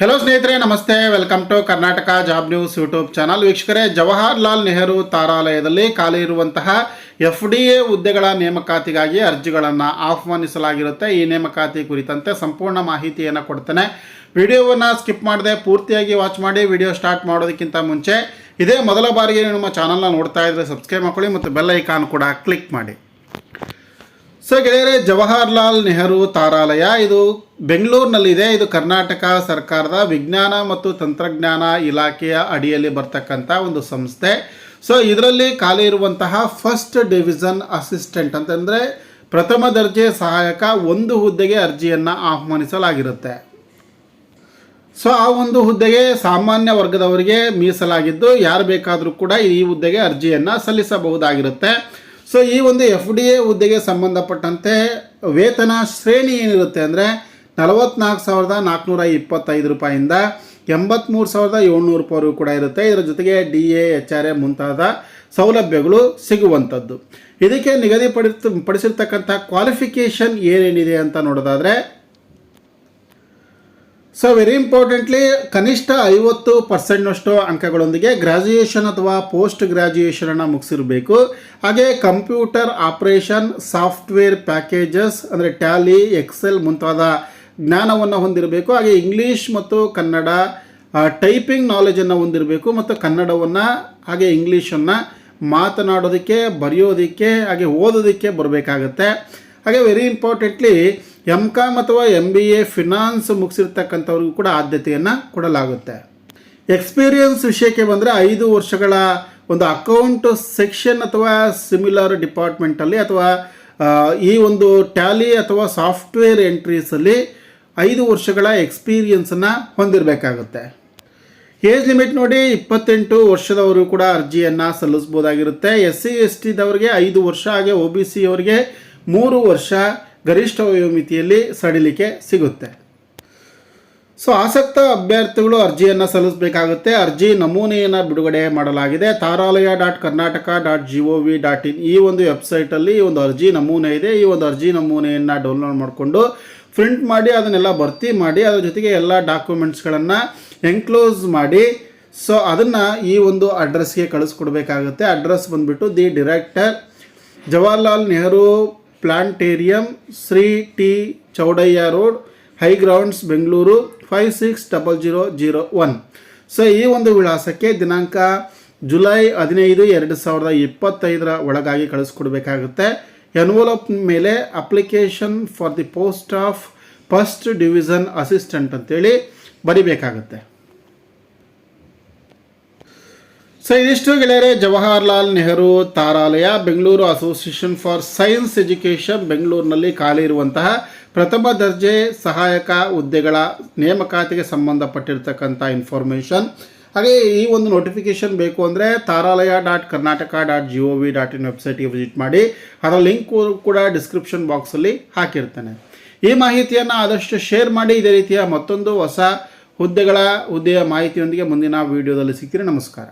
Hello ಸ್ನೇಹಿತರೆ, ನಮಸ್ತೆ. Welcome to Karnataka job news YouTube channel ವೀಕ್ಷಕರೇ ಜವಾಹರ್ಲಾಲ್ ನೆಹರು ತಾರಾಲಯದಲ್ಲಿ ಖಾಲಿ ಇರುವಂತಹ ಎಫ್ ಡಿ ಎ ಹುದ್ದೆಗಳ ನೇಮಕಾತಿಗಾಗಿ ಅರ್ಜಿಗಳನ್ನು ಆಹ್ವಾನಿಸಲಾಗಿರುತ್ತೆ. ಈ ನೇಮಕಾತಿ ಕುರಿತಂತೆ ಸಂಪೂರ್ಣ ಮಾಹಿತಿಯನ್ನು ಕೊಡ್ತೇನೆ. ವಿಡಿಯೋವನ್ನು ಸ್ಕಿಪ್ ಮಾಡದೆ ಪೂರ್ತಿಯಾಗಿ ವಾಚ್ ಮಾಡಿ ವಿಡಿಯೋ ಸ್ಟಾರ್ಟ್ ಮಾಡೋದಕ್ಕಿಂತ ಮುಂಚೆ ಇದೇ ಮೊದಲ ಬಾರಿಗೆ ನಿಮ್ಮ ಚಾನಲ್ನ ನೋಡ್ತಾ ಇದ್ದರೆ ಸಬ್ಸ್ಕ್ರೈಬ್ ಮಾಡ್ಕೊಳ್ಳಿ ಮತ್ತು ಬೆಲ್ ಐಕಾನ್ ಕೂಡ ಕ್ಲಿಕ್ ಮಾಡಿ. ಸೊ ಗೆಳೆಯರೆ, ಜವಾಹರ್ಲಾಲ್ ನೆಹರು ತಾರಾಲಯ ಇದು ಬೆಂಗಳೂರಿನಲ್ಲಿದೆ. ಇದು ಕರ್ನಾಟಕ ಸರ್ಕಾರದ ವಿಜ್ಞಾನ ಮತ್ತು ತಂತ್ರಜ್ಞಾನ ಇಲಾಖೆಯ ಅಡಿಯಲ್ಲಿ ಬರ್ತಕ್ಕಂಥ ಒಂದು ಸಂಸ್ಥೆ. ಸೊ ಇದರಲ್ಲಿ ಖಾಲಿ ಇರುವಂತಹ ಫಸ್ಟ್ ಡಿವಿಷನ್ ಅಸಿಸ್ಟೆಂಟ್ ಅಂತಂದರೆ ಪ್ರಥಮ ದರ್ಜೆ ಸಹಾಯಕ ಒಂದು ಹುದ್ದೆಗೆ ಅರ್ಜಿಯನ್ನು ಆಹ್ವಾನಿಸಲಾಗಿರುತ್ತೆ. ಸೊ ಆ ಒಂದು ಹುದ್ದೆಗೆ ಸಾಮಾನ್ಯ ವರ್ಗದವರಿಗೆ ಮೀಸಲಾಗಿದ್ದು, ಯಾರು ಬೇಕಾದರೂ ಕೂಡ ಈ ಹುದ್ದೆಗೆ ಅರ್ಜಿಯನ್ನು ಸಲ್ಲಿಸಬಹುದಾಗಿರುತ್ತೆ. ಸೊ ಈ ಒಂದು ಎಫ್ ಡಿ ಎ ಹುದ್ದೆಗೆ ಸಂಬಂಧಪಟ್ಟಂತೆ ವೇತನ ಶ್ರೇಣಿ ಏನಿರುತ್ತೆ ಅಂದರೆ ನಲವತ್ನಾಲ್ಕು ಸಾವಿರದ ನಾಲ್ಕುನೂರ ಇಪ್ಪತ್ತೈದು ರೂಪಾಯಿಂದ ಎಂಬತ್ತ್ಮೂರು ಸಾವಿರದ ಏಳ್ನೂರು ರೂಪಾಯಿವರೆಗೂ ಕೂಡ ಇರುತ್ತೆ. ಇದರ ಜೊತೆಗೆ D A H R A ಮುಂತಾದ ಸೌಲಭ್ಯಗಳು ಸಿಗುವಂಥದ್ದು. ಇದಕ್ಕೆ ನಿಗದಿಪಡಿತ, ಪಡಿಸಿರ್ತಕ್ಕಂಥ ಕ್ವಾಲಿಫಿಕೇಷನ್ ಏನೇನಿದೆ ಅಂತ ನೋಡೋದಾದರೆ ಸೊ ವೆರಿ ಇಂಪಾರ್ಟೆಂಟ್ಲಿ ಕನಿಷ್ಠ ಐವತ್ತು ಪರ್ಸೆಂಟ್ನಷ್ಟು ಅಂಕಗಳೊಂದಿಗೆ ಗ್ರ್ಯಾಜುಯೇಷನ್ ಅಥವಾ ಪೋಸ್ಟ್ ಗ್ರ್ಯಾಜುಯೇಷನನ್ನು ಮುಗಿಸಿರಬೇಕು. ಹಾಗೆ ಕಂಪ್ಯೂಟರ್ ಆಪರೇಷನ್ ಸಾಫ್ಟ್ವೇರ್ ಪ್ಯಾಕೇಜಸ್ ಅಂದರೆ ಟ್ಯಾಲಿ ಎಕ್ಸೆಲ್ ಮುಂತಾದ ಜ್ಞಾನವನ್ನು ಹೊಂದಿರಬೇಕು. ಹಾಗೆ ಇಂಗ್ಲೀಷ್ ಮತ್ತು ಕನ್ನಡ ಟೈಪಿಂಗ್ ನಾಲೆಜನ್ನು ಹೊಂದಿರಬೇಕು. ಮತ್ತು ಕನ್ನಡವನ್ನು, ಹಾಗೆ ಇಂಗ್ಲೀಷನ್ನು ಮಾತನಾಡೋದಕ್ಕೆ, ಬರೆಯೋದಕ್ಕೆ, ಹಾಗೆ ಓದೋದಕ್ಕೆ ಬರಬೇಕಾಗತ್ತೆ. ಹಾಗೆ ವೆರಿ ಇಂಪಾರ್ಟೆಂಟ್ಲಿ ಎಂ ಕಾಮ್ ಅಥವಾ ಎಂ ಬಿ ಎ ಫಿನಾನ್ಸ್ ಮುಗಿಸಿರ್ತಕ್ಕಂಥವ್ರಿಗೂ ಕೂಡ ಆದ್ಯತೆಯನ್ನು ಕೊಡಲಾಗುತ್ತೆ. ಎಕ್ಸ್ಪೀರಿಯನ್ಸ್ ವಿಷಯಕ್ಕೆ ಬಂದರೆ ಐದು ವರ್ಷಗಳ ಒಂದು ಅಕೌಂಟ್ ಸೆಕ್ಷನ್ ಅಥವಾ ಸಿಮಿಲರ್ ಡಿಪಾರ್ಟ್ಮೆಂಟಲ್ಲಿ ಅಥವಾ ಈ ಒಂದು ಟ್ಯಾಲಿ ಅಥವಾ ಸಾಫ್ಟ್ವೇರ್ ಎಂಟ್ರೀಸಲ್ಲಿ ಐದು ವರ್ಷಗಳ ಎಕ್ಸ್ಪೀರಿಯನ್ಸನ್ನು ಹೊಂದಿರಬೇಕಾಗುತ್ತೆ. ಏಜ್ ಲಿಮಿಟ್ ನೋಡಿ ಇಪ್ಪತ್ತೆಂಟು ವರ್ಷದವರು ಕೂಡ ಅರ್ಜಿಯನ್ನು ಸಲ್ಲಿಸ್ಬೋದಾಗಿರುತ್ತೆ ಎಸ್ ಸಿ ಎಸ್ ಟಿದವ್ರಿಗೆ ಐದು ವರ್ಷ ಹಾಗೆ ಒ ಬಿ ಸಿ ಅವರಿಗೆ ಮೂರು ವರ್ಷ ಗರಿಷ್ಠ ವಯೋಮಿತಿಯಲ್ಲಿ ಸಡಿಲಿಕೆ ಸಿಗುತ್ತೆ. ಸೊ ಆಸಕ್ತ ಅಭ್ಯರ್ಥಿಗಳು ಅರ್ಜಿಯನ್ನು ಸಲ್ಲಿಸಬೇಕಾಗುತ್ತೆ. ಅರ್ಜಿ ನಮೂನೆಯನ್ನು ಬಿಡುಗಡೆ ಮಾಡಲಾಗಿದೆ. Taralaya dot Karnataka dot G O V dot in ಈ ಒಂದು ವೆಬ್ಸೈಟಲ್ಲಿ ಈ ಒಂದು ಅರ್ಜಿ ನಮೂನೆ ಇದೆ. ಈ ಒಂದು ಅರ್ಜಿ ನಮೂನೆಯನ್ನು ಡೌನ್ಲೋಡ್ ಮಾಡಿಕೊಂಡು ಪ್ರಿಂಟ್ ಮಾಡಿ, ಅದನ್ನೆಲ್ಲ ಭರ್ತಿ ಮಾಡಿ, ಅದ್ರ ಜೊತೆಗೆ ಎಲ್ಲ ಡಾಕ್ಯುಮೆಂಟ್ಸ್ಗಳನ್ನು ಎನ್ಕ್ಲೋಸ್ ಮಾಡಿ ಸೊ ಅದನ್ನು ಈ ಒಂದು ಅಡ್ರೆಸ್ಗೆ ಕಳಿಸ್ಕೊಡ್ಬೇಕಾಗುತ್ತೆ. ಅಡ್ರೆಸ್ ಬಂದುಬಿಟ್ಟು the director Jawaharlal Nehru planetarium Shri T Chowdaiah road, high grounds, Bengaluru five six double zero zero one so ಈ ಒಂದು ವಿಳಾಸಕ್ಕೆ ದಿನಾಂಕ ಜುಲೈ ಹದಿನೈದು ಎರಡು ಸಾವಿರದ ಇಪ್ಪತ್ತೈದರ ಒಳಗಾಗಿ ಕಳಿಸ್ಕೊಡ್ಬೇಕಾಗುತ್ತೆ. ಎನ್ವಲಪ್ ಮೇಲೆ application for the post of first division assistant ಅಂತೇಳಿ ಬರಿಬೇಕಾಗುತ್ತೆ. ಸೊ ಇದಿಷ್ಟು ಗೆಳೆಯರೆ, Jawaharlal Nehru Taralaya, Bengaluru association for science education ಬೆಂಗಳೂರಿನಲ್ಲಿ ಖಾಲಿ ಇರುವಂತಹ ಪ್ರಥಮ ದರ್ಜೆ ಸಹಾಯಕ ಹುದ್ದೆಗಳ ನೇಮಕಾತಿಗೆ ಸಂಬಂಧಪಟ್ಟಿರ್ತಕ್ಕಂಥ ಇನ್ಫಾರ್ಮೇಷನ್ ಹಾಗೆ ಈ ಒಂದು ನೋಟಿಫಿಕೇಷನ್ ಬೇಕು ಅಂದರೆ Taralaya dot Karnataka dot G O V dot in ವೆಬ್ಸೈಟ್ಗೆ ವಿಸಿಟ್ ಮಾಡಿ. ಅದರ ಲಿಂಕ್ ಕೂಡ ಡಿಸ್ಕ್ರಿಪ್ಷನ್ ಬಾಕ್ಸಲ್ಲಿ ಹಾಕಿರ್ತೇನೆ. ಈ ಮಾಹಿತಿಯನ್ನು ಆದಷ್ಟು ಶೇರ್ ಮಾಡಿ. ಇದೇ ರೀತಿಯ ಮತ್ತೊಂದು ಹೊಸ ಹುದ್ದೆಗಳ, ಹುದ್ದೆಯ ಮಾಹಿತಿಯೊಂದಿಗೆ ಮುಂದಿನ ವಿಡಿಯೋದಲ್ಲಿ ಸಿಗ್ತೀರಿ ನಮಸ್ಕಾರ.